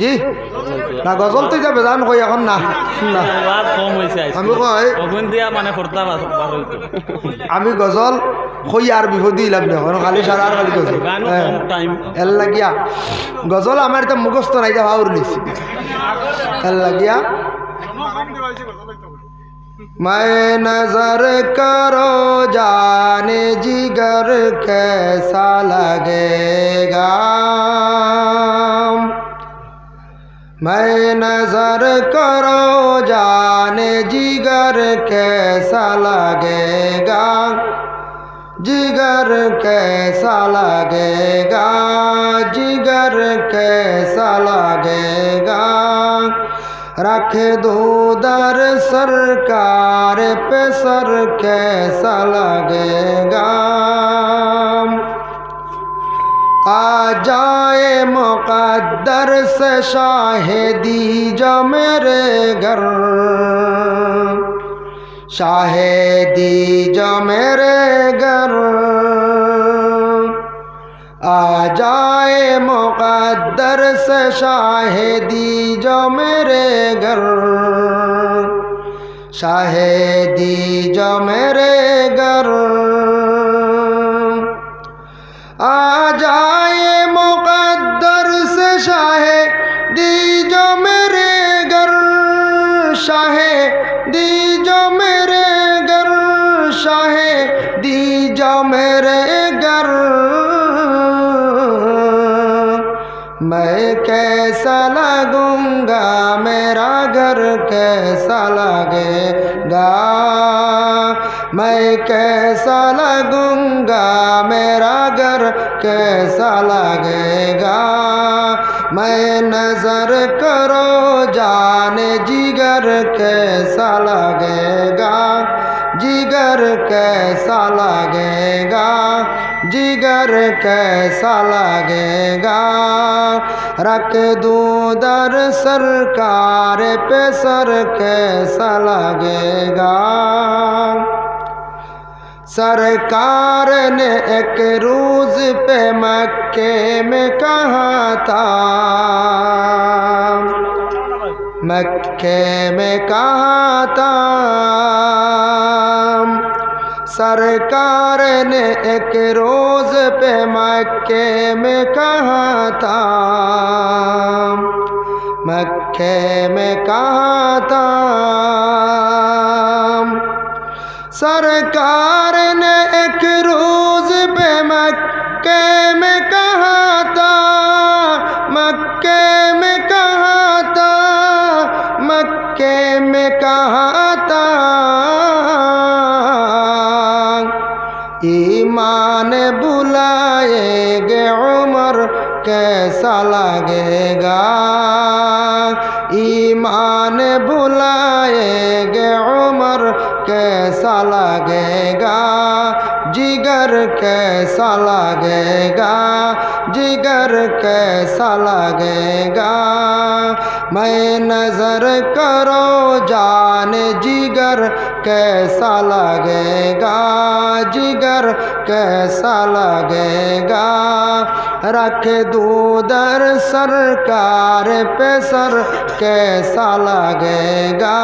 জি। না গজল তো যাবে জান কই এখন না আমি কই আমি গজল কই আর বিপদে লাগবে এখন খালি সারা আর খালি গজল। এর লাগিয়া। গজল আমার তো মুখস্থ নাই যা ভাউর নিছি এল লাগিয়া। মায় নজর করো জানে জিগর কেসা লাগেগা میں نظر کرو جانے جگر کیسا لگے گا؟ جگر کیسا لگے گا؟ جگر کیسا لگے گا؟ رکھ دو در سرکار پہ سر کیسا لگے گا؟ آ جائے مقدر سے شاہدی جو میرے گھر شاہدی جو میرے گھر آ جائے مقدر سے شاہدی جو میرے گھر شاہدی جو میرے گھر جائے مقدر سے شاہ دی جو میرے گر شاہ دی جو میرے گر شاہ دی جو میرے گر میں کیسا لگوں گا، میرا گھر کیسا لگے گا؟ میں کیسا لگوں گا، میرا گھر کیسا لگے گا؟ میں نظر کرو، جان جگر کیسا لگے گا؟ جگر کیسا لگے گا؟ جگر کیسا لگے گا؟ رکھ دوں در سرکار پہ، سر کیسا لگے گا؟ سرکار نے ایک روز پہ مکے میں کہا تھا مکہ میں کہا تھا، سرکار نے ایک روز پہ مکہ میں کہا تھا مکہ میں کہا تھا، سرکار مکے میں کہاں تھا؟ مکے میں کہا تھا؟ مکے میں کہا تھا؟ ایمان بلائے گے عمر کیسا لگے گا؟ لگے گا۔ جگر کیسا لگے گا؟ جگر کیسا لگے گا؟ میں نظر کرو جان، جگر کیسا لگے گا؟ جگر کیسا لگے گا؟ رکھ دو در سرکار پہ سر، کیسا لگے گا؟